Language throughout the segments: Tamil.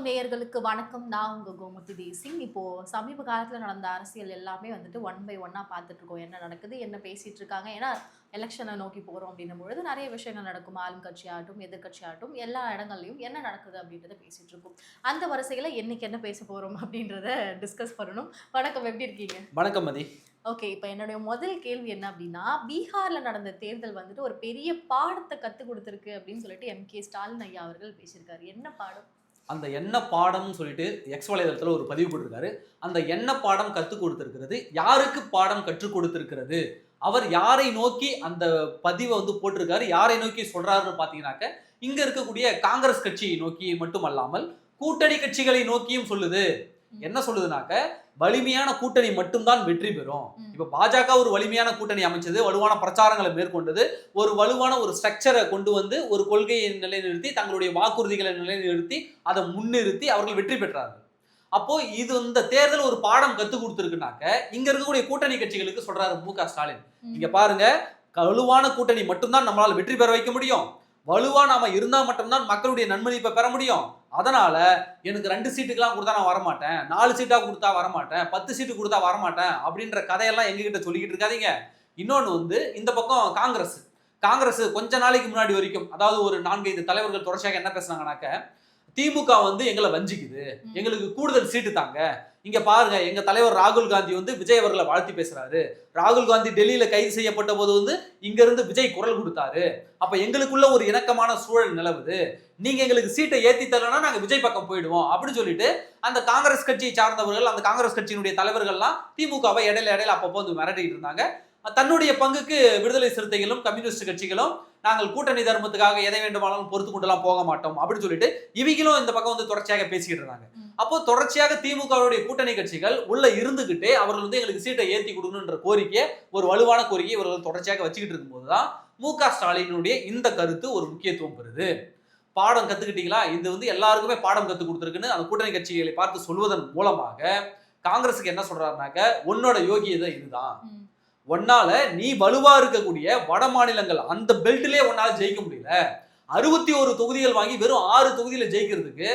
தமிழகம் நேயர்களுக்கு வணக்கம். நான் உங்க கோமதி தேசிங் இப்போ சமீப காலத்துல நடந்த அரசியல் எல்லாமே வந்துட்டு ஒன் பை ஒன்னா பார்த்துட்டு இருக்கோம் என்ன நடக்குது என்ன பேசிட்டு இருக்காங்க ஏன்னா எலெக்ஷனை நோக்கி போறோம் அப்படின்னும் பொழுது நிறைய விஷயங்கள் நடக்கும். ஆளும் கட்சியாகட்டும் எதிர்கட்சியாகட்டும் எல்லா இடங்கள்லையும் என்ன நடக்குது அப்படின்றத பேசிட்டு இருக்கோம் அந்த வரிசையில என்னைக்கு என்ன பேச போறோம் அப்படின்றத டிஸ்கஸ் பண்ணணும். வணக்கம். எப்படி இருக்கீங்க? வணக்கம் மதி. ஓகே இப்போ என்னுடைய முதல் கேள்வி என்ன அப்படின்னா பீகார்ல நடந்த தேர்தல் வந்துட்டு ஒரு பெரிய பாடத்தை கத்து கொடுத்துருக்கு அப்படின்னு சொல்லிட்டு எம் கே ஸ்டாலின் ஐயா அவர்கள் பேசியிருக்காரு. என்ன பாடம்? அந்த என்ன பாடம்னு சொல்லிட்டு எக்ஸ் வலைதளத்தில் ஒரு பதிவு போட்டிருக்காரு. அந்த என்ன பாடம் கற்றுக் கொடுத்துருக்கிறது. யாருக்கு பாடம் கற்றுக் கொடுத்துருக்கிறது? அவர் யாரை நோக்கி அந்த பதிவை வந்து போட்டிருக்காரு? யாரை நோக்கி சொல்றாருன்னு பார்த்தீங்கன்னாக்க இங்கே இருக்கக்கூடிய காங்கிரஸ் கட்சியை நோக்கி மட்டுமல்லாமல் கூட்டணி கட்சிகளை நோக்கியும் சொல்லுது. என்ன சொல்லுதுனாக்க வலிமையான கூட்டணி மட்டும்தான் வெற்றி பெறும். இப்ப பாஜக ஒரு வலிமையான கூட்டணி அமைச்சது வலுவான பிரச்சாரங்களை மேற்கொண்டது ஒரு வலுவான ஒரு ஸ்ட்ரக்சரை கொண்டு வந்து ஒரு கொள்கையை நிலைநிறுத்தி தங்களுடைய வாக்குறுதிகளை நிலைநிறுத்தி அதை முன்னிறுத்தி அவர்கள் வெற்றி பெற்றார்கள். அப்போ இது இந்த தேர்தல் ஒரு பாடம் கத்து கொடுத்துருக்குனாக்க இங்க இருக்கக்கூடிய கூட்டணி கட்சிகளுக்கு சொல்றாரு மு க ஸ்டாலின். இங்க பாருங்க வலுவான கூட்டணி மட்டும்தான் நம்மளால வெற்றி பெற வைக்க முடியும். வலுவா நாம இருந்தா மட்டும்தான் மக்களுடைய நன்மதிப்பை பெற முடியும். அதனால எனக்கு ரெண்டு சீட்டுக்கெல்லாம் கொடுத்தா நான் வரமாட்டேன் நாலு சீட்டாக கொடுத்தா வரமாட்டேன் பத்து சீட்டு கொடுத்தா வரமாட்டேன் அப்படின்ற கதையெல்லாம் எங்ககிட்ட சொல்லிக்கிட்டு இருக்காதீங்க. இன்னொன்று வந்து இந்த பக்கம் காங்கிரஸ். காங்கிரஸ் கொஞ்ச நாளைக்கு முன்னாடி வரைக்கும் அதாவது ஒரு நான்கைந்து தலைவர்கள் தொடர்ச்சியாக என்ன பேசுனாங்கனாக்க திமுக வந்து எங்களை வஞ்சிக்குது. எங்களுக்கு கூடுதல் சீட்டு தாங்க. இங்க பாருங்க எங்க தலைவர் ராகுல் காந்தி வந்து விஜய் அவர்களை வாழ்த்தி பேசுறாரு. ராகுல் காந்தி டெல்லியில கைது செய்யப்பட்ட போது வந்து இங்க இருந்து விஜய் குரல் கொடுத்தாரு. அப்ப எங்களுக்குள்ள ஒரு இணக்கமான சூழல் நிலவுது. நீங்க எங்களுக்கு சீட்டை ஏத்தி தரலன்னா நாங்க விஜய் பக்கம் போயிடுவோம் அப்படின்னு சொல்லிட்டு அந்த காங்கிரஸ் கட்சியை சார்ந்தவர்கள் அந்த காங்கிரஸ் கட்சியினுடைய தலைவர்கள்லாம் திமுகவை இடையில இடையில அப்பப்போ வந்து மிரட்டிட்டு இருந்தாங்க. தன்னுடைய பங்குக்கு விடுதலை சிறுத்தைகளும் கம்யூனிஸ்ட் கட்சிகளும் நாங்கள் கூட்டணி தர்மத்துக்காக எதை வேண்டுமானாலும் பொறுத்து கொண்டுலாம் போக மாட்டோம் அப்படின்னு சொல்லிட்டு இவங்களும் இந்த பக்கம் வந்து தொடர்ச்சியாக பேசிக்கிட்டு இருந்தாங்க. அப்போ தொடர்ச்சியாக திமுகவுடைய கூட்டணி கட்சிகள் உள்ள இருந்துகிட்டே அவர்கள் வந்து எங்களுக்கு சீட்டை ஏத்தி கொடுக்கணுன்ற கோரிக்கையை ஒரு வலுவான கோரிக்கையை இவர்கள் தொடர்ச்சியாக வச்சுக்கிட்டு இருக்கும்போது தான் மு க ஸ்டாலினுடைய இந்த கருத்து ஒரு முக்கியத்துவம் பெறுது பாடம் கத்துக்கிட்டீங்களா இது வந்து எல்லாருக்குமே பாடம் கத்து கொடுத்துருக்குன்னு அந்த கூட்டணி கட்சிகளை பார்த்து சொல்வதன் மூலமாக காங்கிரஸுக்கு என்ன சொல்றாருனாக்க உன்னோட யோகியதை இதுதான். உன்னால நீ வலுவா இருக்கக்கூடிய வட மாநிலங்கள் அந்த பெல்ட்லேயே உன்னால ஜெயிக்க முடியல. அறுபத்தி ஒரு தொகுதிகள் வாங்கி வெறும் ஆறு தொகுதியில ஜெயிக்கிறதுக்கு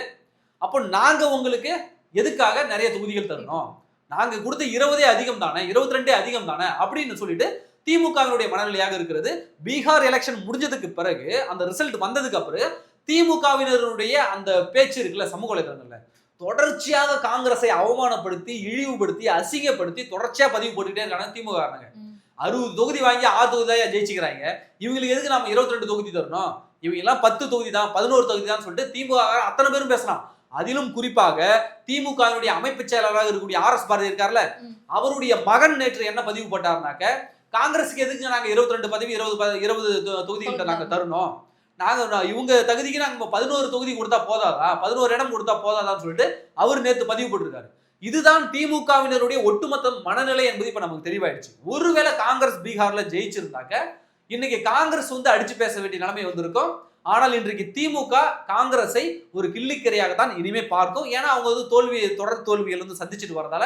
அப்போ நாங்க உங்களுக்கு எதுக்காக நிறைய தொகுதிகள் தரணும்? நாங்க கொடுத்த இருபதே அதிகம் தானே இருபத்தி ரெண்டே அதிகம் தானே அப்படின்னு சொல்லிட்டு திமுகவினுடைய மனநிலையாக இருக்கிறது. பீகார் எலெக்ஷன் முடிஞ்சதுக்கு பிறகு அந்த ரிசல்ட் வந்ததுக்கு அப்புறம் திமுகவினருடைய அந்த பேச்சு இருக்குல்ல சமூக வலைதளங்கள்ல தொடர்ச்சியாக காங்கிரஸை அவமானப்படுத்தி இழிவுபடுத்தி அசிங்கப்படுத்தி தொடர்ச்சியா பதிவு போட்டுக்கிட்டே இருக்காங்க திமுக. அறுபது தொகுதி வாங்கி ஆறு தொகுதி தான் ஜெயிச்சுக்கிறாங்க. இவங்களுக்கு எதுக்கு நம்ம இருபத்தி ரெண்டு தொகுதி தரணும்? இவங்க எல்லாம் பத்து தொகுதி தான் பதினோரு தொகுதி தான் சொல்லிட்டு திமுக அத்தனை பேரும் பேசலாம். அதிலும் குறிப்பாக திமுகவினுடைய அமைப்பு செயலாளராக இருக்கக்கூடிய ஆர் எஸ் பாரதி இருக்கார்ல. அவருடைய மகன் நேற்று என்ன பதிவு போட்டாருனாக்க காங்கிரஸுக்கு எதுக்கு நாங்க இருபத்தி ரெண்டு பதவி இருபது இருபது தொ- தொகுதிகிட்ட நாங்க தரணும்? நாங்கள் நான் இவங்க தகுதிக்கு நாங்கள் பதினோரு தொகுதி கொடுத்தா போதாதா? பதினோரு இடம் கொடுத்தா போதாதான்னு சொல்லிட்டு அவர் நேற்று பதிவு போட்டிருக்காரு. இதுதான் திமுகவினருடைய ஒட்டுமொத்த மனநிலை என்பது இப்போ நமக்கு தெளிவாயிடுச்சு. ஒருவேளை காங்கிரஸ் பீகார்ல ஜெயிச்சிருந்தாக்க இன்னைக்கு காங்கிரஸ் வந்து அடிச்சு பேச வேண்டிய நிலைமை வந்திருக்கும். ஆனால் இன்றைக்கு திமுக காங்கிரஸை ஒரு கிள்ளிக்கரையாக தான் இனிமே பார்க்கும். ஏன்னா அவங்க வந்து தோல்வியை தொடர் தோல்விகள் வந்து சந்திச்சுட்டு வரதால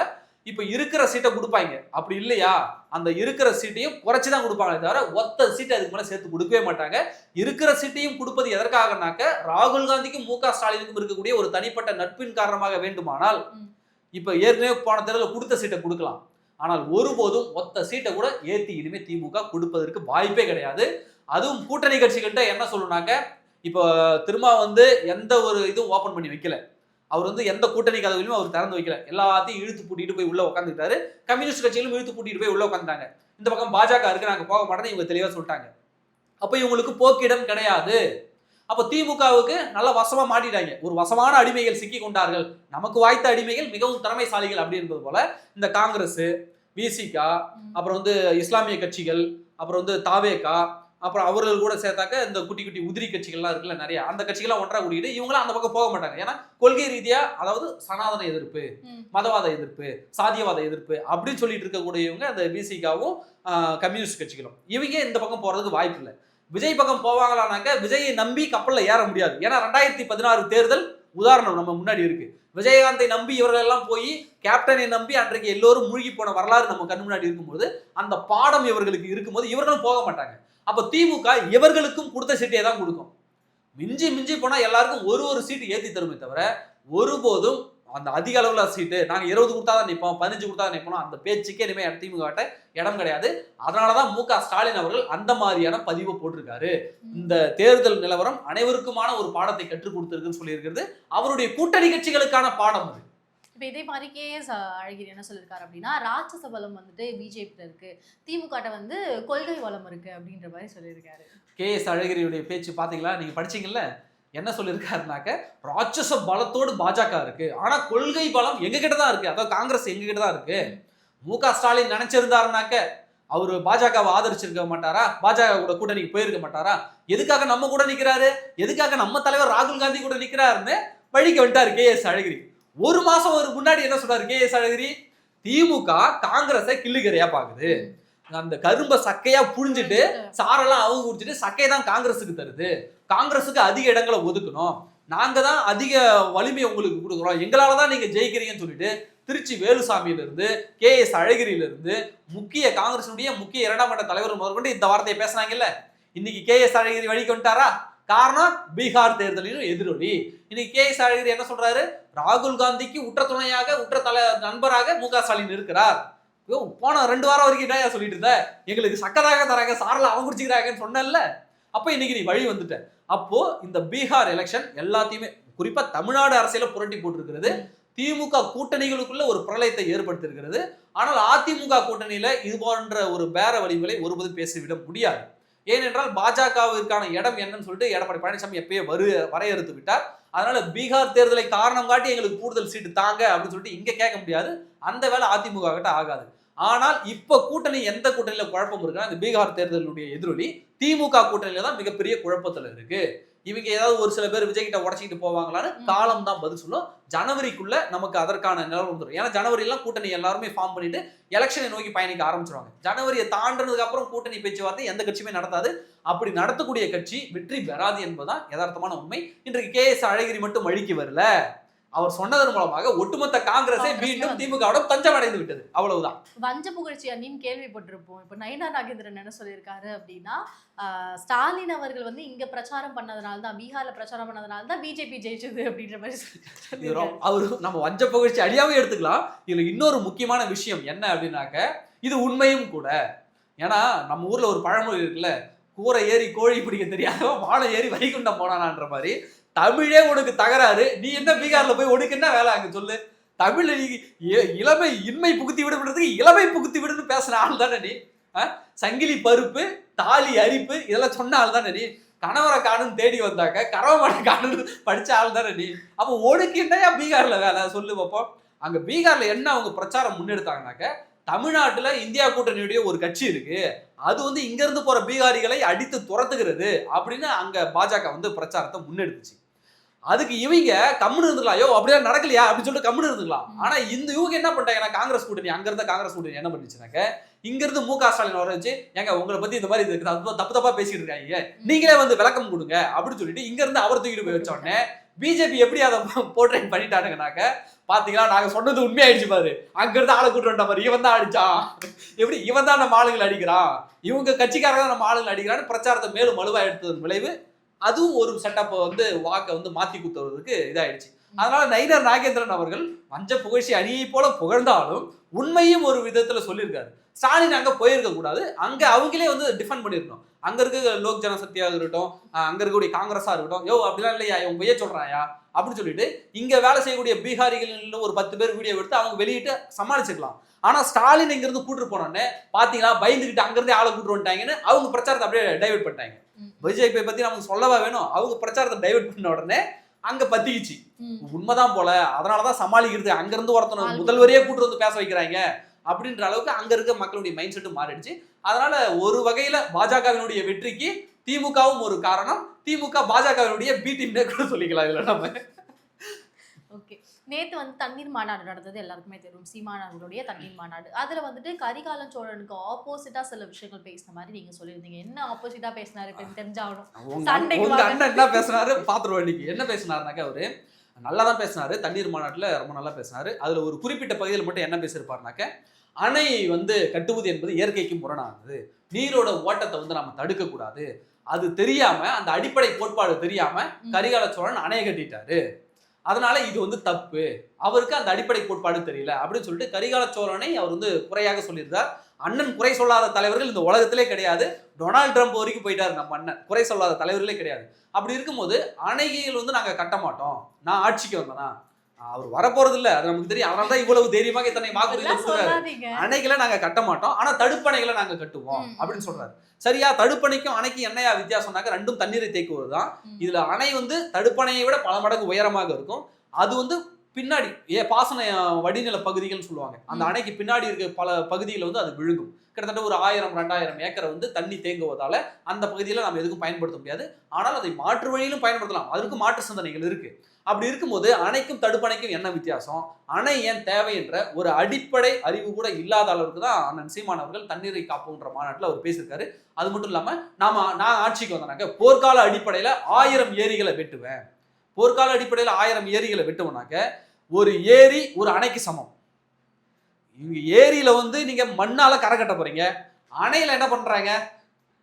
இப்ப இருக்கிற சீட்டை கொடுப்பாங்க. அப்படி இல்லையா? அந்த இருக்கிற சீட்டையும் குறைச்சு தான் கொடுப்பாங்களே தவிர ஒத்த சீட்டை அதுக்கு மேல சேர்த்து கொடுக்கவே மாட்டாங்க. இருக்கிற சீட்டையும் கொடுப்பது எதற்காகனாக்க ராகுல் காந்திக்கும் மு க ஸ்டாலினுக்கும் இருக்கக்கூடிய ஒரு தனிப்பட்ட நட்பின் காரணமாக வேண்டுமானால். இப்ப ஏற்கனவே போன தேர்தலில் கொடுத்த சீட்டை கொடுக்கலாம். ஆனால் ஒருபோதும் ஒத்த சீட்டை கூட ஏத்தி இனிமே திமுக கொடுப்பதற்கு வாய்ப்பே கிடையாது. அதுவும் கூட்டணி கட்சிகள்கிட்ட என்ன சொல்லணும்னாக்க இப்போ திரும்ப வந்து எந்த ஒரு இதுவும் ஓபன் பண்ணி வைக்கல. அவர் வந்து எந்த கூட்டணி கதவுலையும் அவர் திறந்து வைக்கல. எல்லாத்தையும் இழுத்து பூட்டிட்டு போய் உள்ள உட்காந்துக்கிட்டாரு கம்யூனிஸ்ட் கட்சிகளும் இழுத்து பூட்டிட்டு போய் உள்ள உட்காந்துட்டாங்க இந்த பக்கம் பாஜக இருக்கு நாங்க போக மாட்டோம்னு இவங்க தெளிவா சொல்லிட்டாங்க. அப்ப இவங்களுக்கு போக்கிடம் கிடையாது. அப்ப திமுகவுக்கு நல்ல வசமா மாட்டிட்டாங்க. ஒரு வசமான அடிமைகள் சிக்கி கொண்டார்கள். நமக்கு வாய்த்த அடிமைகள் மிகவும் திறமைசாலிகள் அப்படி என்பது போல இந்த காங்கிரஸ் விசிகா. அப்புறம் வந்து இஸ்லாமிய கட்சிகள் அப்புறம் வந்து தாவேகா அப்புறம் அவர்கள் கூட சேர்த்தாக்க இந்த குட்டி குட்டி உதிரி கட்சிகள்லாம் இருக்குல்ல நிறைய. அந்த கட்சிகள்லாம் ஒன்றா கூட்டிட்டு இவங்களாம் அந்த பக்கம் போக மாட்டாங்க. ஏன்னா கொள்கை ரீதியா அதாவது சனாதன எதிர்ப்பு. மதவாத எதிர்ப்பு சாதியவாத எதிர்ப்பு அப்படின்னு சொல்லிட்டு இருக்கக்கூடியவங்க அந்த பிசிகாவும் கம்யூனிஸ்ட் கட்சிகளும். இவங்க இந்த பக்கம் போறதுக்கு வாய்ப்பு இல்லை. விஜய் பக்கம் போவாங்களானாக்க விஜயை நம்பி கப்பல்ல ஏற முடியாது. ஏன்னா ரெண்டாயிரத்தி பதினாறு தேர்தல் உதாரணம் நம்ம முன்னாடி இருக்கு. விஜயகாந்தை நம்பி இவர்கள் எல்லாம் போய் கேப்டனை நம்பி அன்றைக்கு எல்லோரும் மூழ்கி போன வரலாறு நம்ம கண் முன்னாடி இருக்கும்போது அந்த பாடம் இவர்களுக்கு இருக்கும்போது இவர்களும் போக மாட்டாங்க. அப்ப திமுக இவர்களுக்கும் கொடுத்த சீட்டையே தான் கொடுக்கும். மிஞ்சி மிஞ்சி போனா எல்லாருக்கும் ஒரு ஒரு சீட்டு ஏத்தி தருமே தவிர ஒருபோதும் அந்த அதிக அளவுல சீட்டு நாங்க இருபது கொடுத்தா தான் நிற்போம் பதினஞ்சு கொடுத்தா தான் நிற்போம் அந்த பேச்சுக்கே இனிமே திமுக இடம் கிடையாது. அதனாலதான் மு க ஸ்டாலின் அவர்கள் அந்த மாதிரியான பதிவை போட்டிருக்காரு. இந்த தேர்தல் நிலவரம் அனைவருக்குமான ஒரு பாடத்தை கற்றுக் கொடுத்திருக்குன்னு சொல்லியிருக்கிறது. அவருடைய கூட்டணி கட்சிகளுக்கான பாடம் அது. இப்போ இதே மாதிரி கேஎஸ் அழகிரி என்ன சொல்லியிருக்காரு அப்படின்னா ராட்சச பலம் வந்துட்டு பிஜேபியில் இருக்கு. திமுக வந்து கொள்கை வளம் இருக்கு அப்படின்ற மாதிரி சொல்லியிருக்காரு. கே எஸ் அழகிரியுடைய பேச்சு பாத்தீங்களா நீங்க படிச்சீங்கல்ல? என்ன சொல்லியிருக்காருனாக்க ராட்சச பலத்தோடு பாஜக இருக்கு. ஆனா கொள்கை பலம் எங்க கிட்ட தான் இருக்கு. அதாவது காங்கிரஸ் எங்க கிட்ட தான் இருக்கு. மு க. ஸ்டாலின் நினைச்சிருந்தாருனாக்க அவர் பாஜகவை ஆதரிச்சிருக்க மாட்டாரா? பாஜக கூட கூட்டணிக்கு போயிருக்க மாட்டாரா? எதுக்காக நம்ம கூட நிற்கிறாரு எதுக்காக நம்ம தலைவர் ராகுல் காந்தி கூட நிற்கிறாருன்னு வழிக்கு வந்துட்டார் கே எஸ் அழகிரி. ஒரு மாசம் ஒரு முன்னாடி என்ன சொல்கிறார் கே எஸ் அழகிரி? திமுக காங்கிரஸை கிள்ளுகிறையா பாக்குது. அந்த கரும்பை சக்கையா புழிஞ்சிட்டு சாரெல்லாம் அவங்க குடிச்சிட்டு சக்கை தான் காங்கிரஸுக்கு தருது. காங்கிரஸுக்கு அதிக இடங்களை ஒதுக்கணும். நாங்க தான் அதிக வலிமை உங்களுக்கு கொடுக்குறோம். எங்களால தான் நீங்க ஜெயிக்கிறீங்கன்னு சொல்லிட்டு திருச்சி வேலுசாமியில இருந்து கே எஸ் அழகிரியில இருந்து முக்கிய காங்கிரசினுடைய முக்கிய இரண்டாம் கட்ட தலைவர் முதற்கொண்டு இந்த வார்த்தையை பேசுனாங்கல்ல? இன்னைக்கு கே எஸ் அழகிரி வழிக்கு வந்துட்டாரா? காரணம் பீகார் தேர்தலிலும் எதிரொலி. இன்னைக்கு கே எஸ் அழகிரி என்ன சொல்றாரு? ராகுல் காந்திக்கு உற்ற துணையாக உற்ற தலை நண்பராக மு க ஸ்டாலின் இருக்கிறார். ஐயோ, போன ரெண்டு வாரம் வரைக்கும் என்ன சொல்லிட்டு இருந்த? எங்களுக்கு சக்கதாக தராங்க சாரில் அவங்க குடிச்சுக்கிறாங்கன்னு சொன்னேன்ல. அப்போ இன்னைக்கு நீ வழி வந்துட்ட. அப்போ இந்த பீகார் எலெக்ஷன் எல்லாத்தையுமே குறிப்பா தமிழ்நாடு அரசியல புரட்டி போட்டிருக்கிறது. திமுக கூட்டணிகளுக்குள்ள ஒரு பிரளயத்தை ஏற்படுத்தியிருக்கிறது. ஆனால் அதிமுக கூட்டணியில இது போன்ற ஒரு பேர வழிகளை ஒருபோதும் பேசிவிட முடியாது. ஏனென்றால் பாஜகவிற்கான இடம் என்னன்னு சொல்லிட்டு எடப்பாடி பழனிசாமி எப்பயே வரு வரையறுத்து விட்டார். அதனால பீகார் தேர்தலை காரணம் காட்டி எங்களுக்கு கூடுதல் சீட்டு தாங்க அப்படின்னு சொல்லிட்டு இங்க கேட்க முடியாது. அந்த வேலை அதிமுக கிட்ட ஆகாது. ஆனால் இப்ப கூட்டணி எந்த கூட்டணியில குழப்பம் இருக்குன்னா இந்த பீகார் தேர்தலுடைய எதிரொலி திமுக கூட்டணியில தான் மிகப்பெரிய குழப்பத்துல இருக்கு. இவங்க ஏதாவது ஒரு சில பேர் விஜய் கிட்ட உடச்சிக்கிட்டு போவாங்களான்னு. காலம் தான் பதில் சொல்லும். ஜனவரிக்குள்ள நமக்கு அதற்கான நிலவரம் வந்துடும் ஏன்னா ஜனவரி எல்லாம் கூட்டணி எல்லாருமே ஃபார்ம் பண்ணிட்டு எலெக்ஷனை நோக்கி பயணிக்க ஆரம்பிச்சிருவாங்க. ஜனவரியை தாண்டினதுக்கு அப்புறம் கூட்டணி பேச்சுவார்த்தை எந்த கட்சியுமே நடத்தாது. அப்படி நடத்தக்கூடிய கட்சி வெற்றி பெறாது என்பதுதான் யதார்த்தமான உண்மை. இன்றைக்கு கே எஸ் அழகிரி மட்டும் வழிக்கு வரல. அவர் சொன்னதன் மூலமாக ஒட்டுமொத்த காங்கிரஸை மீண்டும் வந்து- திமுகவிடம் தஞ்சம் அடைந்து விட்டது. அவ்வளவுதான். வஞ்ச புகழ்ச்சி அணின்னு கேள்விப்பட்டிருப்போம். இப்போ நயனா நாகேந்திரன் என்ன சொல்லியிருக்காரு அப்படின்னா ஸ்டாலின் அவர்கள் வந்து இங்க பிரச்சாரம் பண்ணதுனால தான் பீகார்ல பிரச்சாரம் பண்ணதுனால தான் பிஜேபி ஜெயிச்சது அப்படின்ற மாதிரி அவரு நம்ம வஞ்ச புகழ்ச்சி அடியாவே எடுத்துக்கலாம். இதுல இன்னொரு முக்கியமான விஷயம் என்ன அப்படின்னாக்க இது உண்மையும் கூட. ஏன்னா நம்ம ஊர்ல ஒரு பழமொழி இருக்குல்ல கூரை ஏறி கோழி பிடிக்க தெரியாதவன் வாழை ஏறி வைகுண்டம் போனானான்ற மாதிரி தமிழே உனக்கு தகராறு. நீ என்ன பீகார்ல போய் உனக்கு என்ன வேலை அங்க சொல்லு. தமிழ் நீ இ- இளமை இன்மை புகுத்தி விடுறதுக்கு இளமை புகுத்தி விடுன்னு பேசுற ஆள் தானே நீ. ஆ? சங்கிலி பருப்பு தாலி அரிப்பு இதெல்லாம் சொன்ன ஆள் தானே நீ. கணவரை காணும் தேடி வந்தாக்க கரவமான காணும் படிச்ச ஆள் தானே நீ. அப்போ உனக்கு என்னையா பீகார்ல வேலை? சொல்லு பார்ப்போம் அங்க பீகார்ல என்ன அவங்க பிரச்சாரம் முன்னெடுத்தாங்கனாக்க தமிழ்நாட்டுல இந்தியா கூட்டணியுடைய ஒரு கட்சி இருக்கு. அது வந்து இங்க இருந்து போற பீகாரிகளை அடித்து துரத்துகிறது அப்படின்னு அங்க பாஜக வந்து பிரச்சாரத்தை முன்னெடுத்துச்சு. அதுக்கு இவங்க கம்முன்னு இருந்துக்கலாம். அப்படியே நடக்கலையா? அப்படின்னு சொல்லிட்டு கம்முன்னு இருந்துக்கலாம். ம். ஆனா இந்த இவங்க என்ன பண்ணிட்டாங்கன்னா காங்கிரஸ் கூட்டணி அங்க இருந்த காங்கிரஸ் கூட்டணி என்ன பண்ணுச்சுனாக்க இங்க இருந்து மு க ஸ்டாலின் வர வச்சு ஏங்க உங்களை பத்தி இந்த மாதிரி இது தப்பு தப்பு பேசிட்டு இருக்காங்க. நீங்களே வந்து விளக்கம் கொடுங்க அப்படின்னு சொல்லிட்டு இங்க இருந்து அவர் தூக்கிட்டு போய் வச்ச உடனே பிஜேபி எப்படி அதை போர்ட்ரேட் பண்ணிட்டானுங்கனாக்க பாத்தீங்களா நாங்க சொன்னது உண்மையாயிடுச்சு பாரு. அங்க இருந்து ஆளை கூட்டு வந்த மாதிரி இவன் தான் அடிச்சான். எப்படி? இவன் தான் நம்ம ஆளுங்களை அடிக்கிறான். இவங்க கட்சிக்காரங்க தான் நம்ம ஆளுங்களை அடிக்கிறான்னு பிரச்சாரத்தை மேலும் வலுவா எடுத்ததன் விளைவு அதுவும் ஒரு செட்டப்பை வந்து வாக்கை வந்து மாத்தி குத்துறதுக்கு இதாயிடுச்சு. அதனால நைனர் நாகேந்திரன் அவர்கள் மஞ்ச புகழ்ச்சி அணியை போல புகழ்ந்தாலும் உண்மையும் ஒரு விதத்துல சொல்லியிருக்காரு. ஸ்டாலின் அங்க போயிருக்க கூடாது. அங்க அவங்களே வந்து டிஃபெண்ட் பண்ணிருக்கணும். அங்க இருக்க லோக் ஜனசக்தியாக இருக்கட்டும் அங்க இருக்கக்கூடிய காங்கிரஸா இருக்கட்டும் யோ அப்படிலாம் இல்லையா இவன் பொய்ய சொல்றாயா அப்படின்னு சொல்லிட்டு இங்க வேலை செய்யக்கூடிய பீகாரிகள் ஒரு பத்து பேர் வீடியோ எடுத்து அவங்க வெளியிட்டு சமாளிச்சிருக்கலாம் ஆனா ஸ்டாலின் இங்க இருந்து கூட்டிட்டு போனோடனே பாத்தீங்களா பயந்துகிட்டு அங்க இருந்தே ஆளை கூட்டு வந்துட்டாங்கன்னு அவங்க பிரச்சாரத்தை அப்படியே டைவர்ட் பண்ணிட்டாங்க. ம். பிஜேபி பத்தி நமக்கு சொல்லவா வேணும்? அவங்க பிரச்சாரத்தை டைவர்ட் பண்ண உடனே அங்க பத்திக்கிச்சு. உண்மைதான் போல. அதனாலதான் சமாளிக்கிறது. அங்க இருந்து ஒருத்தன முதல்வரையே கூட்டு வந்து பேச வைக்கிறாங்க. அப்படின்ற அளவுக்கு அங்க இருக்க மக்களுடைய மைண்ட் செட்டும் மாறிடுச்சு. அதனால ஒரு வகையில பாஜகவினுடைய வெற்றிக்கு திமுகவும் ஒரு காரணம். திமுக பாஜகவினுடைய பி டீம்னே கூட சொல்லிக்கலாம் இதுல நம்ம. ஓகே நேத்து வந்து தண்ணீர் மாநாடு நடந்தது எல்லாருக்குமே தெரியும். சீமானவர்களுடைய தண்ணீர் மாநாடு. அதுல வந்துட்டு கரிகாலன் சோழனுக்கு ஆப்போசிட்டா சில விஷயங்கள் பேசின மாதிரி நீங்க சொல்லியிருந்தீங்க. என்ன ஆப்போசிட்டா பேசினாரு? இப்ப தெரிஞ்சாகணும் என்ன பேசினாரு? பாத்துருவோம் இன்னைக்கு. என்ன பேசினாருனாக்க அவரு? நல்லா தான் பேசினாரு. தண்ணீர் மாநாட்டுல ரொம்ப நல்லா பேசினாரு. அதுல ஒரு குறிப்பிட்ட பகுதியில் மட்டும் என்ன பேசியிருப்பாருனாக்க அணை வந்து கட்டுவது என்பது இயற்கைக்கு முரணானது நீரோட ஓட்டத்தை வந்து நம்ம தடுக்க கூடாது அது தெரியாம அந்த அடிப்படை கோட்பாடு தெரியாம. கரிகால சோழன் அணைய கட்டிட்டாரு. அதனால இது வந்து தப்பு. அவருக்கு அந்த அடிப்படை கோட்பாடு தெரியல. அப்படின்னு சொல்லிட்டு கரிகால சோழனை அவர் வந்து குறையாக சொல்லியிருந்தார். அண்ணன் குறை சொல்லாத தலைவர்கள் இந்த உலகத்திலே கிடையாது. டொனால்ட் ட்ரம்ப் வரைக்கும் போயிட்டாரு நம்ம அண்ணன். குறை சொல்லாத தலைவர்களே கிடையாது. அப்படி இருக்கும்போது அணைகள் வந்து நாங்க கட்ட மாட்டோம். நான் ஆட்சிக்கு வந்தேனா? அவர் வரப்போறது இல்ல அது நமக்கு தெரியும். அதனால தான் இவ்வளவு தைரியமாக இத்தனை வாக்குறுதி அணைகளை நாங்க கட்ட மாட்டோம். ஆனா தடுப்பணைகளை நாங்க கட்டுவோம். அப்படின்னு சொல்றாரு. சரியா? தடுப்பணைக்கும் அணைக்கும் என்னையா வித்தியாசம்னாக்க ரெண்டும் தண்ணீரை தேக்குவது தான். இதுல அணை வந்து தடுப்பணையை விட பல மடங்கு உயரமாக இருக்கும். அது வந்து பின்னாடி ஏ பாசன வடிநில பகுதிகள்னு சொல்லுவாங்க. அந்த. அணைக்கு பின்னாடி இருக்க பல பகுதிகளை வந்து அது விழுங்கும் கிட்டத்தட்ட ஒரு ஆயிரம் ரெண்டாயிரம் ஏக்கரை வந்து தண்ணி தேங்குவதால அந்த பகுதியில நம்ம எதுக்கும் பயன்படுத்த முடியாது. ஆனால் அதை மாற்று வழியிலும் பயன்படுத்தலாம். அதற்கு மாற்று சிந்தனைகள் இருக்கு. அப்படி இருக்கும்போது அணைக்கும் தடுப்பணைக்கும் என்ன வித்தியாசம்? அணை ஏன் தேவை என்ற ஒரு அடிப்படை அறிவு கூட இல்லாத அளவுக்கு தான் அண்ணன் சீமான் அவர்கள் தண்ணீரை காப்புன்ற மாநாட்டில் அவர் பேசியிருக்காரு. அது மட்டும் இல்லாம நாம நான் ஆட்சிக்கு வந்தனாக்க போர்க்கால அடிப்படையில ஆயிரம் ஏரிகளை வெட்டுவேன். போர்க்கால அடிப்படையில ஆயிரம் ஏரிகளை வெட்டுவனாக்க ஒரு ஏரி ஒரு அணைக்கு சமம். இங்க ஏரியில வந்து நீங்க மண்ணால கரை கட்ட போறீங்க. அணையில என்ன பண்றாங்க?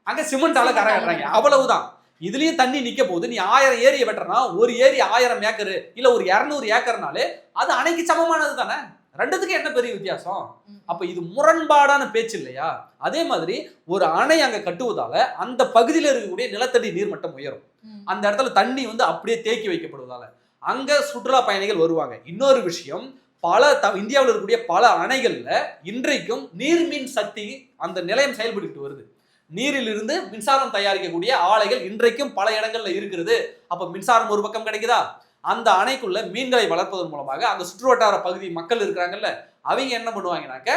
அங்க சிமெண்டால கரை கட்டுறாங்க. அவ்வளவுதான். இதுலயும் தண்ணி நிக்க போகுது. நீ ஆயிரம் ஏரியை வெட்டுறனா ஒரு ஏரி ஆயிரம் ஏக்கர் இல்ல ஒரு இருநூறு ஏக்கர்னாலே அது அணைக்கு சமமானது தானே? ரெண்டுத்துக்கும் என்ன பெரிய வித்தியாசம். அப்ப இது முரண்பாடான பேச்சு இல்லையா? அதே மாதிரி ஒரு அணை அங்க கட்டுவதால அந்த பகுதியில் இருக்கக்கூடிய நிலத்தடி நீர்மட்டம் உயரும். அந்த இடத்துல தண்ணி வந்து அப்படியே தேக்கி வைக்கப்படுவதால. அங்கே சுற்றுலா பயணிகள் வருவாங்க. இன்னொரு விஷயம் பல த இந்தியாவில் இருக்கக்கூடிய பல அணைகளில் இன்றைக்கும் நீர்மின் சக்தி அந்த நிலையம் செயல்பட்டு வருது. நீரிலிருந்து மின்சாரம் தயாரிக்கக்கூடிய ஆலைகள் இன்றைக்கும் பல இடங்கள்ல இருக்கிறது. அப்போ மின்சாரம் ஒரு பக்கம் கிடைக்குதா? அந்த அணைக்குள்ள மீன்களை வளர்ப்பதன் மூலமாக அந்த சுற்றுவட்டார பகுதி மக்கள் இருக்கிறாங்கல்ல அவங்க என்ன பண்ணுவாங்கனாக்க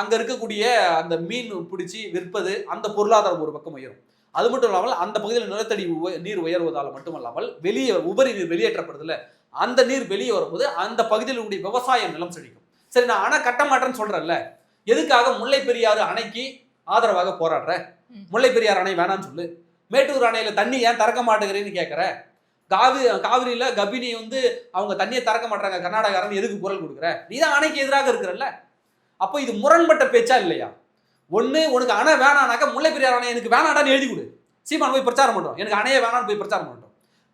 அங்க இருக்கக்கூடிய அந்த மீன் பிடிச்சி விற்பது அந்த பொருளாதாரம் ஒரு பக்கம் உயரும். அது மட்டும் இல்லாமல் அந்த பகுதியில் நிலத்தடி நீர் உயர்வதால் மட்டுமல்லாமல் வெளியே உபரி நீர் வெளியேற்றப்படுதுல அந்த நீர் வெளியே வரும்போது அந்த பகுதியில் இருக்கக்கூடிய விவசாய நிலம் செழிக்கும். சரி நான் அணை கட்ட மாட்டேன்னு சொல்றேன்ல எதுக்காக முல்லை பெரியாறு அணைக்கு ஆதரவாக போராடுற. முல்லை பெரியாறு அணை வேணாம்னு சொல்லு. மேட்டூர் அணையில தண்ணி ஏன் திறக்க மாட்டேங்கிறேன்னு கேட்குற காவி காவிரியில கபினி வந்து அவங்க தண்ணியை திறக்க மாட்டாங்க கர்நாடகாரன் எதுக்கு குரல் கொடுக்குற? நீ தான் அணைக்கு எதிராக இருக்கிறல்ல. அப்போ இது முரண்பட்ட பேச்சா இல்லையா? ஒண்ணு உனக்கு அணை வேணானாக்க முல்லை பெரியார் அணை எனக்கு வேணாடான்னு எழுதி கொடு. சீமான் போய் பிரச்சாரம் பண்ணுறோம் எனக்கு அணையை வேணான்னு போய் பிரச்சாரம் பண்ணட்டும்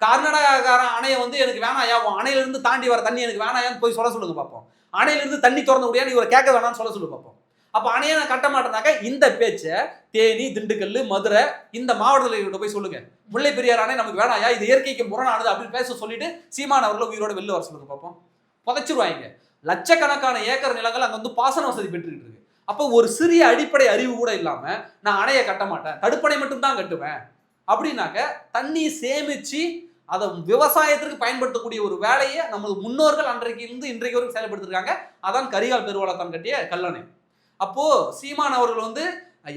கர்நாடகாக்காரன் அணையை வந்து எனக்கு வேணாயா உன் அணையிலிருந்து தாண்டி வர தண்ணி எனக்கு வேணாயான்னு போய் சொல்ல சொல்லுங்க பார்ப்போம் அணையிலிருந்து தண்ணி திறந்து முடியாது நீ இவரை கேட்க வேணாம்னு சொல்ல சொல்லு பார்ப்போம் அப்போ அணையை நான் கட்ட மாட்டேனாக்க இந்த பேச்சை தேனி திண்டுக்கல் மதுரை இந்த மாவட்டத்தில் போய் சொல்லுங்க. முல்லை பெரியார் அணை நமக்கு வேணாயா இது இயற்கைக்கு முரணானது அப்படின்னு பேச சொல்லிட்டு சீமான் அவர்களை உயிரோட வெளில வர சொல்லுங்க பார்ப்போம் புதைச்சிருவாங்க. லட்சக்கணக்கான ஏக்கர் நிலங்கள் அங்கே வந்து பாசன வசதி பெற்றுக்கிட்டு இருக்கு. அப்போ ஒரு சிறிய அடிப்படை அறிவு கூட இல்லாமல் நான் அணையை கட்ட மாட்டேன். தடுப்பணை மட்டும் தான் கட்டுவேன். அப்படின்னாக்க தண்ணி சேமிச்சு அதை விவசாயத்திற்கு பயன்படுத்தக்கூடிய ஒரு வேலையை நமது முன்னோர்கள் அன்றைக்கு இருந்து இன்றைக்கு வரைக்கும் செயல்படுத்திருக்காங்க. அதான் கரிகால் பெருவளத்தான் கட்டிய கல்லணை. அப்போ சீமான் அவர்கள் வந்து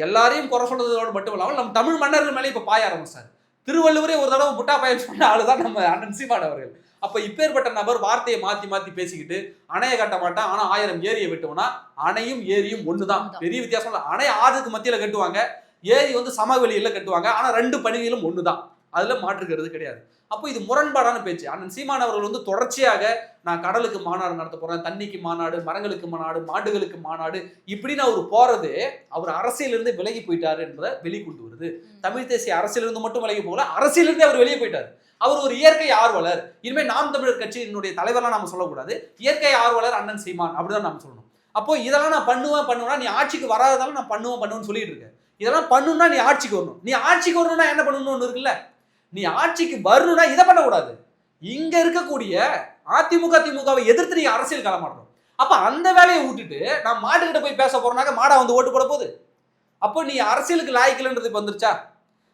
எல்லாரையும் குறை சொல்றதோடு மட்டும் இல்லாமல் நம்ம தமிழ் மன்னர்கள் மேலே இப்ப பாய ஆரம்பிச்சார். திருவள்ளுவரே ஒரு தடவை முட்டா பயன் சொன்ன ஆளுதான் நம்ம அண்ணன் சீமான் அவர்கள். அப்ப இப்பேற்பட்ட நபர் வார்த்தையை மாத்தி மாத்தி பேசிக்கிட்டு அணையை கட்ட மாட்டான் ஆனா ஆயிரம் ஏரியை வெட்டுவோம்னா அணையும் ஏரியும் ஒண்ணுதான். பெரிய வித்தியாசம் இல்லை. அணை ஆறுக்கு மத்தியில கட்டுவாங்க. ஏரி வந்து சமவெளியில கட்டுவாங்க. ஆனா ரெண்டு பணிகளும் ஒண்ணுதான். அதுல மாற்றுக்கிறது கிடையாது. அப்போ இது முரண்பாடான பேச்சு. அண்ணன் சீமான் அவர்கள் வந்து தொடர்ச்சியாக நான் கடலுக்கு மாநாடு நடத்த போறேன் தண்ணிக்கு மாநாடு மரங்களுக்கு மாநாடு மாடுகளுக்கு மாநாடு இப்படின்னு அவர் போறது அவர் அரசியலிருந்து விலகி போயிட்டாரு என்பதை வெளிக்கொண்டு வருது. தமிழ் தேசிய அரசியலிருந்து மட்டும் விலகி போகல அரசியலிருந்தே அவர் வெளியே போயிட்டார். அவர் ஒரு இயற்கை ஆர்வலர். இனிமேல் நாம் தமிழர் கட்சியினுடைய தலைவர்லாம் நாம சொல்லக்கூடாது. இயற்கை ஆர்வலர் அண்ணன் சீமான் அப்படிதான் நாம சொல்லணும். அப்போ இதெல்லாம் நான் பண்ணுவேன் பண்ணுவேன்னா நீ ஆட்சிக்கு வராததால நான் பண்ணுவேன் பண்ணுவேன்னு சொல்லிட்டு இருக்க. இதெல்லாம் பண்ணணும்னா நீ ஆட்சிக்கு வரணும். நீ ஆட்சிக்கு வரணும்னா என்ன பண்ணணும்னு ஒன்று இருக்குல்ல? நீ ஆட்சிக்கு வரணும்னா இதை பண்ணக்கூடாது. இங்க இருக்கக்கூடிய அதிமுக திமுகவை எதிர்த்து நீ அரசியல் களமாடணும். அப்ப அந்த வேலையை விட்டுட்டு நான் மாட்டுக்கிட்ட போய் பேச போறேனாக்க மாடா வந்து ஓட்டு போட போகுது. அப்போ நீ அரசியலுக்கு லாய்க்கலன்றது இப்போ வந்துருச்சா?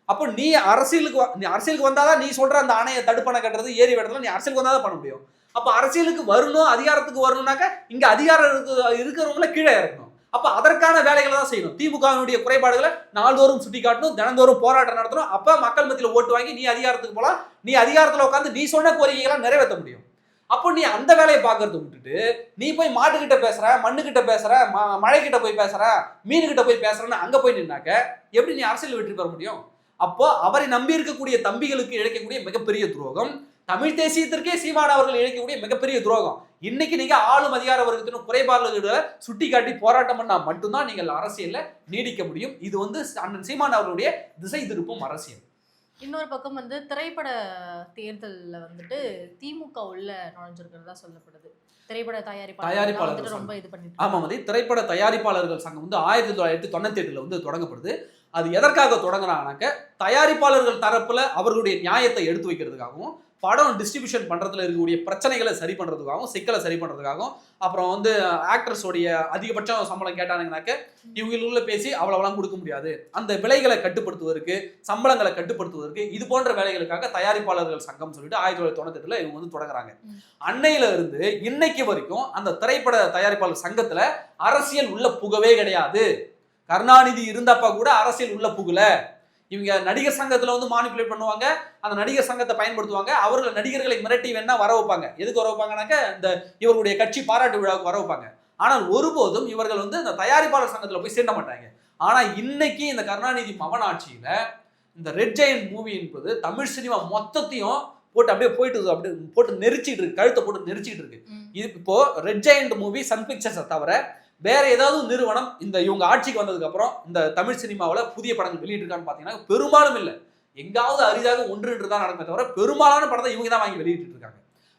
அப்போ நீ அரசியலுக்கு நீ அரசியலுக்கு வந்தாதான் நீ சொல்ற அந்த அணையை தடுப்பணை கட்டுறது ஏறி வெட்டுறது நீ அரசியலுக்கு வந்தாதான் பண்ண முடியும். அப்போ அரசியலுக்கு வரணும் அதிகாரத்துக்கு வரணும்னாக்க இங்க அதிகாரம் இருக்கு இருக்கிறவங்கள கீழே இறக்கணும் அப்ப அதற்கான வேலைகளை தான் செய்யணும். திமுகவினுடைய குறைபாடுகளை நாள்தோறும் சுட்டி காட்டணும் தினந்தோறும் போராட்டம் நடத்தணும். அப்ப மக்கள் மத்தியில் ஓட்டு வாங்கி நீ அதிகாரத்துக்கு போலாம். நீ அதிகாரத்துல உட்காந்து நீ சொன்ன கோரிக்கைகளை நிறைவேற்ற முடியும். அப்போ நீ அந்த வேலையை பார்க்கறத விட்டுட்டு நீ போய் மாட்டுக்கிட்ட பேசுற மண்ணுக்கிட்ட பேசுற ம- மழைக்கிட்ட போய் பேசுற மீனுக்கிட்ட போய் பேசுறன்னு அங்க போய் நின்னாக்க எப்படி நீ அரசியல் வெற்றி பெற முடியும்? அப்போ அவரை நம்பி இருக்கக்கூடிய தம்பிகளுக்கு இழைக்கக்கூடிய மிகப்பெரிய துரோகம் தமிழ் தேசியத்திற்கே சீமான் அவர்கள் இழைக்கக்கூடிய மிகப்பெரிய துரோகம். இன்னைக்கு நீங்க ஆளும் அதிகார வர்க்கத்தின் குறைபாடுகளை சுட்டி காட்டி போராட்டம் பண்ணா மட்டும்தான் நீங்கள் அரசியல்ல நீடிக்க முடியும். இது வந்து அண்ணன் சீமான் அவர்களுடைய திசை திருப்பும் அரசியல். இன்னொரு பக்கம் வந்து திரைப்பட தேர்தல்ல வந்துட்டு திமுக உள்ள நுழைஞ்சிருக்கிறதா சொல்லப்படுது. திரைப்பட தயாரிப்பாளர் சங்கம். ரொம்ப இது பண்ணிட்டு ஆமா இருக்காங்க. வந்து திரைப்பட தயாரிப்பாளர்கள் சங்கம் வந்து ஆயிரத்தி தொள்ளாயிரத்தி தொண்ணூத்தி எட்டுல வந்து தொடங்கப்படுது. அது எதற்காக தொடங்குறாங்கனாக்க தயாரிப்பாளர்கள் தரப்புல அவர்களுடைய நியாயத்தை எடுத்து வைக்கிறதுக்காகவும் படம் டிஸ்ட்ரிபியூஷன் பண்றதுல இருக்கக்கூடிய பிரச்சனைகளை சரி பண்றதுக்காகவும் சிக்கலை சரி பண்றதுக்காகவும் அப்புறம் வந்து ஆக்டர்ஸோடைய அதிகபட்சம் சம்பளம் கேட்டானுங்கனாக்க இவங்களுக்குள்ள பேசி அவ்வளவுலாம் கொடுக்க முடியாது. அந்த விலைகளை கட்டுப்படுத்துவதற்கு சம்பளங்களை கட்டுப்படுத்துவதற்கு இது போன்ற வேலைகளுக்காக தயாரிப்பாளர்கள் சங்கம் சொல்லிட்டு ஆயிரத்தி தொள்ளாயிரத்தி தொண்ணூத்தி எட்டுல இவங்க வந்து தொடங்குறாங்க. அன்னையில இருந்து இன்னைக்கு வரைக்கும் அந்த திரைப்பட தயாரிப்பாளர் சங்கத்துல அரசியல் உள்ள புகவே கிடையாது. கருணாநிதி இருந்தப்ப கூட அரசியல் உள்ள புகல. இவங்க நடிகர் சங்கத்துல வந்து மானிப்புலேட் பண்ணுவாங்க அந்த நடிகர் சங்கத்தை பயன்படுத்துவாங்க. அவர்கள் நடிகர்களை மிரட்டி வேணா வர வைப்பாங்க. எதுக்கு வர வைப்பாங்கனாக்க இந்த இவர்களுடைய கட்சி பாராட்டு விழாவுக்கு வர வைப்பாங்க. ஆனால் ஒருபோதும் இவர்கள் வந்து இந்த தயாரிப்பாளர் சங்கத்துல போய் சேர்ந்த மாட்டாங்க. ஆனா இன்னைக்கு இந்த கருணாநிதி மகன் ஆட்சியில இந்த ரெட் ஜெயண்ட் மூவி என்பது தமிழ் சினிமா மொத்தத்தையும் போட்டு அப்படியே போயிட்டு அப்படியே போட்டு நெரிச்சிட்டு இருக்கு. கழுத்தை போட்டு நெரிச்சிட்டு இருக்கு. இது இப்போ ரெட் ஜெயண்ட் மூவி சன் பிக்சர்ஸை தவிர வேற ஏதாவது நிறுவனம் இந்த இவங்க ஆட்சிக்கு வந்ததுக்கு அப்புறம் இந்த தமிழ் சினிமாவில் புதிய படங்கள் வெளியிட்டிருக்கான்னு பார்த்தீங்கன்னா பெரும்பாலும் இல்லை. எங்காவது அரிதாக ஒன்று என்று தான் நடக்குமே தவிர பெரும்பாலான படத்தை இவங்க தான் வாங்கி வெளியிட்டு இருக்காங்க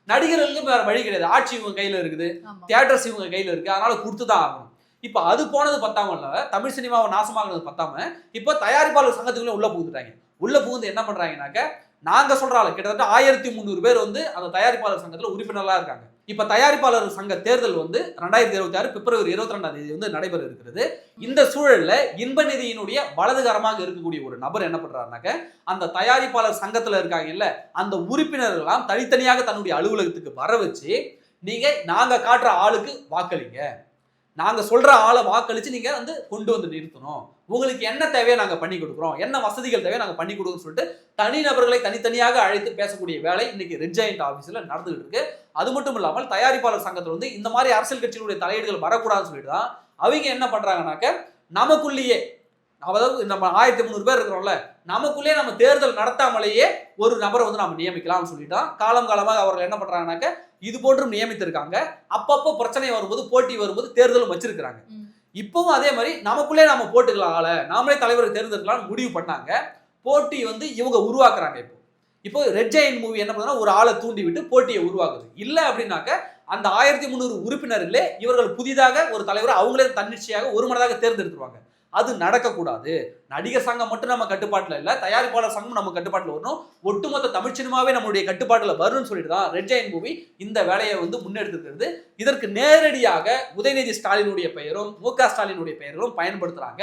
நடிகர்களுக்கு வேற வழி கிடையாது. ஆட்சி இவங்க கையில இருக்குது. தியேட்டர்ஸ் இவங்க கையில இருக்கு அதனால கொடுத்து தான் ஆகணும். இப்போ அது போனது பத்தாம இல்ல தமிழ் சினிமாவை நாசமாகினது பத்தாம இப்போ தயாரிப்பாளர் சங்கத்துக்குள்ள உள்ள புகுந்துட்டாங்க. உள்ள புகுந்து என்ன பண்றாங்கனாக்க நாங்கள் சொல்ற ஆளு. கிட்டத்தட்ட ஆயிரத்தி முந்நூறு பேர் வந்து அந்த தயாரிப்பாளர் சங்கத்தில் உறுப்பினர்களாக இருக்காங்க. இப்போ தயாரிப்பாளர் சங்க தேர்தல் வந்து ரெண்டாயிரத்தி இருபத்தி ஆறு பிப்ரவரி இருபத்தி ரெண்டாம் தேதி வந்து நடைபெற இருக்கிறது. இந்த சூழலில் இன்ப நிதியினுடைய வலதுகரமாக இருக்கக்கூடிய ஒரு நபர் என்ன பண்ணுறாருனாக்க அந்த தயாரிப்பாளர் சங்கத்தில் இருக்காங்க இல்லை அந்த உறுப்பினர்கள்லாம் தனித்தனியாக தன்னுடைய அலுவலகத்துக்கு வர வச்சு நீங்கள் நாங்கள் காட்டுற ஆளுக்கு வாக்களிங்க. நாங்கள் சொல்கிற ஆளை வாக்களித்து நீங்கள் வந்து கொண்டு வந்து நிறுத்தணும். உங்களுக்கு என்ன தேவையோ நாங்கள் பண்ணி கொடுக்குறோம். என்ன வசதிகள் தேவையை நாங்கள் பண்ணி கொடுக்குறோம்னு சொல்லிட்டு தனிநபர்களை தனித்தனியாக அழைத்து பேசக்கூடிய வேலை இன்னைக்கு ரெட் ஆஃபீஸில் நடந்துகிட்டு இருக்கு. அது மட்டும் இல்லாமல் தயாரிப்பாளர் சங்கத்தில் வந்து இந்த மாதிரி அரசியல் கட்சிகளுடைய தலையீடுகள் வரக்கூடாதுன்னு சொல்லிட்டு தான் அவங்க என்ன பண்ணுறாங்கனாக்க நமக்குள்ளேயே அதாவது நம்ம ஆயிரத்தி முந்நூறு பேர் இருக்கிறோம்ல நமக்குள்ளேயே நம்ம தேர்தல் நடத்தாமலேயே ஒரு நபரை வந்து நம்ம நியமிக்கலாம்னு சொல்லிட்டோம் காலம் காலமாக அவர்கள் என்ன பண்ணுறாங்கனாக்க இது போன்றும் நியமித்திருக்காங்க. அப்பப்போ பிரச்சனை வரும்போது போட்டி வரும்போது தேர்தலும் வச்சிருக்கிறாங்க. இப்பவும் அதே மாதிரி நமக்குள்ளே நம்ம போட்டுக்கலாம் ஆளை நாமளே தலைவரை தேர்ந்தெடுக்கலாம்னு முடிவு பண்ணாங்க. போட்டி வந்து இவங்க உருவாக்குறாங்க இப்போ. இப்போ ரெட் ஜெயின் மூவி என்ன பண்ணுதுன்னா ஒரு ஆளை தூண்டி விட்டு போட்டியை உருவாக்குது. இல்லை அப்படின்னாக்க அந்த ஆயிரத்தி முந்நூறு உறுப்பினர்களே இவர்கள் புதிதாக ஒரு தலைவரை அவங்களே தன்னிச்சையாக ஒரு மனதாக தேர்ந்தெடுத்துருவாங்க. அது நடக்கக்கூடாது. நடிகர் சங்கம் மட்டும் நம்ம கட்டுப்பாட்டில் இல்லை தயாரிப்பாளர் சங்கம் நம்ம கட்டுப்பாட்டில் வரணும். ஒட்டுமொத்த தமிழ் சினிமாவே நம்மளுடைய கட்டுப்பாட்டில் வரும்னு சொல்லிட்டு தான் ரெட் ஜெயின் மூவி இந்த வேலையை வந்து முன்னெடுத்துக்கிறது இதற்கு நேரடியாக உதயநிதி ஸ்டாலினுடைய பெயரும் மு க ஸ்டாலினுடைய பெயரும் பயன்படுத்துறாங்க.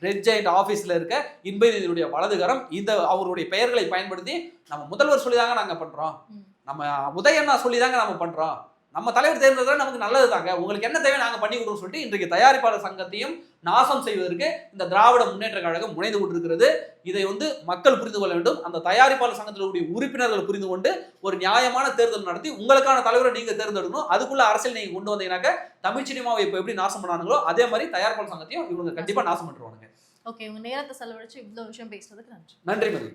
ரெட் ஜெயிண்ட் ஆபீஸ்ல இருக்க இன்பநிதியுடைய வலதுகரம் இந்த அவருடைய பெயர்களை பயன்படுத்தி நம்ம முதல்வர் சொல்லிதாங்க நாங்க பண்றோம். ம். நம்ம உதயண்ணா சொல்லிதாங்க நம்ம பண்றோம். நம்ம தலைவர் தேர்ந்தெடுத்தா நமக்கு நல்லது தாங்க உங்களுக்கு என்ன தேவை நாங்க பண்ணி கொடுறோம் சொல்லிட்டு இன்றைக்கு தயாரிப்பாளர் சங்கத்தையும் நாசம் செய்வதற்கு இந்த திராவிட முன்னேற்ற கழகம் முனைந்து கொண்டிருக்கிறது. இதை வந்து மக்கள் புரிந்து கொள்ள வேண்டும். அந்த தயாரிப்பாளர் சங்கத்தினுடைய உறுப்பினர்கள் புரிந்து கொண்டு ஒரு நியாயமான தேர்தல் நடத்தி உங்களுக்கான தலைவரை நீங்க தேர்ந்தெடுக்கணும். அதுக்குள்ள அரசியல் நீங்க கொண்டு வந்தீங்கன்னாக்க தமிழ் சினிமாவை இப்போ எப்படி நாசம் பண்ணாங்களோ அதே மாதிரி தயாரிப்பாளர் சங்கத்தையும் இவங்க கண்டிப்பா நாசம் பண்ணிருவானுங்க ஓகே உங்க நேரத்தை செலவழிச்சு இவ்வளவு விஷயம் பேசுறதுக்கு நன்றி. நன்றி மதி.